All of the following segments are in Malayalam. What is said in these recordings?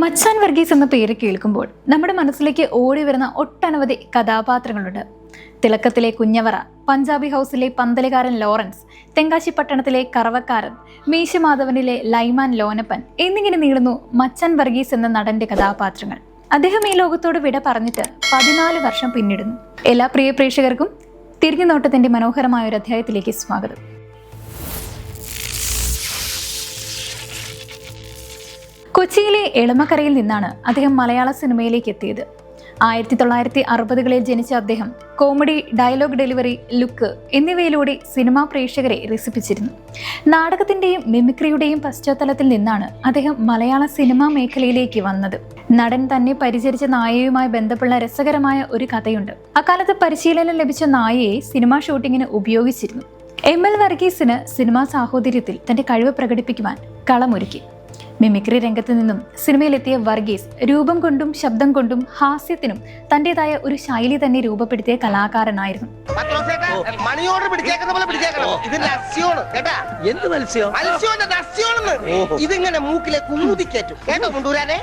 മച്ചാൻ വർഗീസ് എന്ന പേര് കേൾക്കുമ്പോൾ നമ്മുടെ മനസ്സിലേക്ക് ഓടി വരുന്ന ഒട്ടനവധി കഥാപാത്രങ്ങളുണ്ട്. തിളക്കത്തിലെ കുഞ്ഞവറ പഞ്ചാബി ഹൗസിലെ പന്തലുകാരൻ ലോറൻസ് തെങ്കാശി പട്ടണത്തിലെ കറവക്കാരൻ മീശമാധവനിലെ ലൈമാൻ ലോനപ്പൻ എന്നിങ്ങനെ നീളുന്നു മച്ചൻ വർഗീസ് എന്ന നടന്റെ കഥാപാത്രങ്ങൾ. അദ്ദേഹം ഈ ലോകത്തോട് വിട പറഞ്ഞിട്ട് പതിനാല് വർഷം പിന്നിടുന്നു. എല്ലാ പ്രിയ പ്രേക്ഷകർക്കും തിരിഞ്ഞു നോട്ടത്തിന്റെ മനോഹരമായ ഒരു അധ്യായത്തിലേക്ക് സ്വാഗതം. കൊച്ചിയിലെ എളമക്കരയിൽ നിന്നാണ് അദ്ദേഹം മലയാള സിനിമയിലേക്ക് എത്തിയത്. ആയിരത്തി തൊള്ളായിരത്തി അറുപതുകളിൽ ജനിച്ച അദ്ദേഹം കോമഡി ഡയലോഗ് ഡെലിവറി ലുക്ക് എന്നിവയിലൂടെ സിനിമാ പ്രേക്ഷകരെ രസിപ്പിച്ചിരുന്നു. നാടകത്തിന്റെയും മിമിക്രിയുടെയും പശ്ചാത്തലത്തിൽ നിന്നാണ് അദ്ദേഹം മലയാള സിനിമാ മേഖലയിലേക്ക് വന്നത്. നടൻ തന്നെ പരിചരിച്ച നായയുമായി ബന്ധപ്പെട്ട രസകരമായ ഒരു കഥയുണ്ട്. അക്കാലത്ത് പരിശീലനം ലഭിച്ച നായയെ സിനിമാ ഷൂട്ടിങ്ങിന് ഉപയോഗിച്ചിരുന്നു. എം എൽ വർഗീസിന് സിനിമാ സാഹോദര്യത്തിൽ തന്റെ കഴിവ് പ്രകടിപ്പിക്കുവാൻ കളമൊരുക്കി. മിമിക്രി രംഗത്ത് നിന്നും സിനിമയിലെത്തിയ വർഗീസ് രൂപം കൊണ്ടും ശബ്ദം കൊണ്ടും ഹാസ്യത്തിനും തന്റേതായ ഒരു ശൈലി തന്നെ രൂപപ്പെടുത്തിയ കലാകാരനായിരുന്നു. കേട്ടാ? ഇതിങ്ങനെ മൂക്കിലെ കുമുതിക്കേറ്റും കേട്ടോ കൊണ്ടുവരാനേ?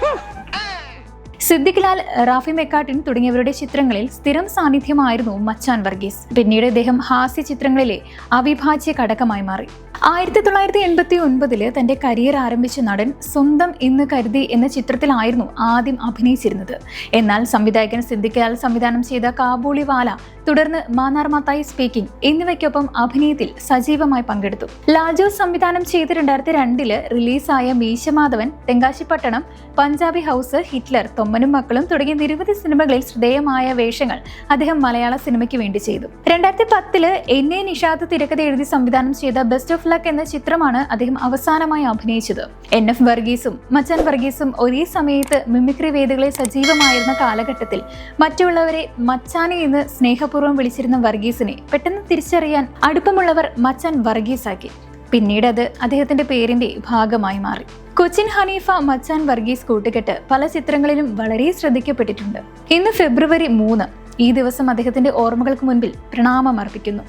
സിദ്ദിഖ് ലാൽ റാഫി മെക്കാട്ടിൻ തുടങ്ങിയവരുടെ ചിത്രങ്ങളിൽ സ്ഥിരം സാന്നിധ്യമായിരുന്നു മച്ചാൻ വർഗീസ്. പിന്നീട് ഇദ്ദേഹം ഹാസ്യ ചിത്രങ്ങളിലെ അവിഭാജ്യ ഘടകമായി മാറി. ആയിരത്തി തൊള്ളായിരത്തി എൺപത്തി ഒൻപതിൽ തന്റെ കരിയർ ആരംഭിച്ച നടൻ സ്വന്തം ഇന്ന് കരുതി എന്ന ചിത്രത്തിലായിരുന്നു ആദ്യം അഭിനയിച്ചിരുന്നത്. എന്നാൽ സംവിധായകൻ സിദ്ദിഖ് ലാൽ സംവിധാനം ചെയ്ത കാബൂളിവാല തുടർന്ന് മാനാർ സ്പീക്കിംഗ് എന്നിവയ്ക്കൊപ്പം അഭിനയത്തിൽ സജീവമായി പങ്കെടുത്തു. ലാജോസ് സംവിധാനം ചെയ്ത് രണ്ടായിരത്തി രണ്ടിൽ റിലീസായ മീശമാധവൻ തെങ്കാശിപ്പട്ടണം പഞ്ചാബി ഹൗസ് ഹിറ്റ്ലർ തൊമ്മനും മക്കളും തുടങ്ങിയ നിരവധി സിനിമകളിൽ ശ്രദ്ധേയമായ വേഷങ്ങൾ അദ്ദേഹം മലയാള സിനിമയ്ക്ക് വേണ്ടി ചെയ്തു. രണ്ടായിരത്തി പത്തിൽ എൻ എ നിഷാദ് തിരക്കഥ എഴുതി സംവിധാനം ചെയ്ത ബെസ്റ്റ് ഓഫ് ലക്ക് എന്ന ചിത്രമാണ് അദ്ദേഹം അവസാനമായി അഭിനയിച്ചത്. എൻ എഫ് വർഗീസും മച്ചാൻ വർഗീസും ഒരേ സമയത്ത് മിമിക്രി വേദികളിൽ സജീവമായിരുന്ന കാലഘട്ടത്തിൽ മറ്റുള്ളവരെ മച്ചാനെ എന്ന് സ്നേഹപൂർവം വിളിച്ചിരുന്ന വർഗീസിനെ പെട്ടെന്ന് തിരിച്ചറിയാൻ അടുപ്പമുള്ളവർ മച്ചാൻ വർഗീസാക്കി. പിന്നീട് അത് അദ്ദേഹത്തിന്റെ പേരിന്റെ ഭാഗമായി മാറി. കൊച്ചിൻ ഹനീഫ മച്ചാൻ വർഗീസ് കൂട്ടുകെട്ട് പല ചിത്രങ്ങളിലും വളരെ ശ്രദ്ധിക്കപ്പെട്ടിട്ടുണ്ട്. ഇന്ന് ഫെബ്രുവരി മൂന്ന് ഈ ദിവസം അദ്ദേഹത്തിന്റെ ഓർമ്മകൾക്ക് മുൻപിൽ പ്രണാമം അർപ്പിക്കുന്നു